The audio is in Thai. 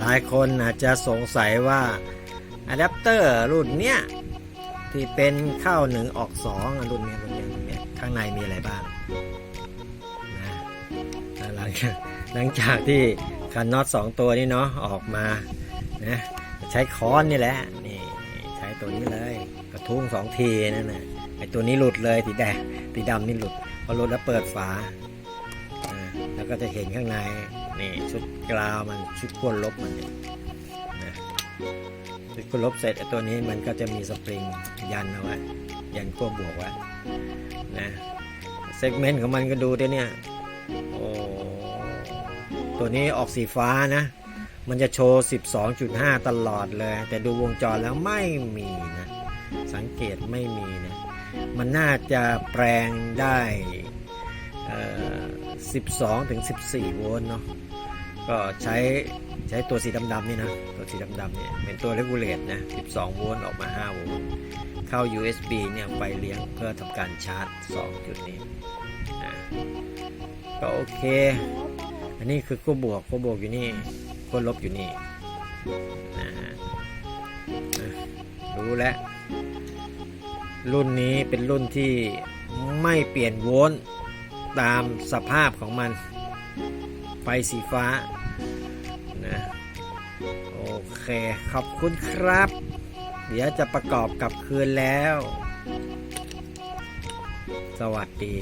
หลายคนอาจจะสงสัยว่าอะแดปเตอร์รุ่นเนี้ยที่เป็นเข้าหนึ่งออกสองรุ่นเนี้ยรุ่นเนี้ยรุ่นเนี้ยข้างในมีอะไรบ้างนะหลังจากหลังจากที่คันน็อตสองตัวนี้เนาะออกมานะ ใช้ค้อนนี่แหละนี่ใช้ตัวนี้เลยกระทุ้งสองทีนั่นน่ะไอตัวนี้หลุดเลยสีแดงสีดำนี่หลุดพอหลุดแล้วเปิดฝาแล้วก็จะเห็นข้างในนี่ชุดกราวมันชุดขั้วลบมันเนี่ยนะชุดขั้วลบเสร็จไอตัวนี้มันก็จะมีสปริงยันเอาไว้ยันขั้วบวกไว้นะเซกเมนต์ของมันก็ดูด้วยเนี่ยโอ้ตัวนี้ออกสีฟ้านะ มันจะโชว์ 12.5 ตลอดเลย แต่ดูวงจรแล้วไม่มีนะ สังเกตไม่มีนะ มันน่าจะแปลงได้ 12 ถึง 14 โวลต์เนาะ ก็ใช้ใช้ตัวสีดำๆนี่นะ ตัวสีดำๆเนี่ยเป็นตัวเรกูเลตนะ 12 โวลต์ออกมา 5 โวลต์ เข้า USB เนี่ยไปเลี้ยงเพื่อทำการชาร์จ 2 จุดนี้นะก็โอเค อันนี้คือขั้วบวกขั้วบวกอยู่นี่ ขั้วลบอยู่นี่นะฮะรู้แล้ว รุ่นนี้เป็นรุ่นที่ไม่เปลี่ยนโวลต์ตามสภาพของมัน ไฟสีฟ้านะโอเค ขอบคุณครับ เดี๋ยวจะประกอบกับคืนแล้ว สวัสดี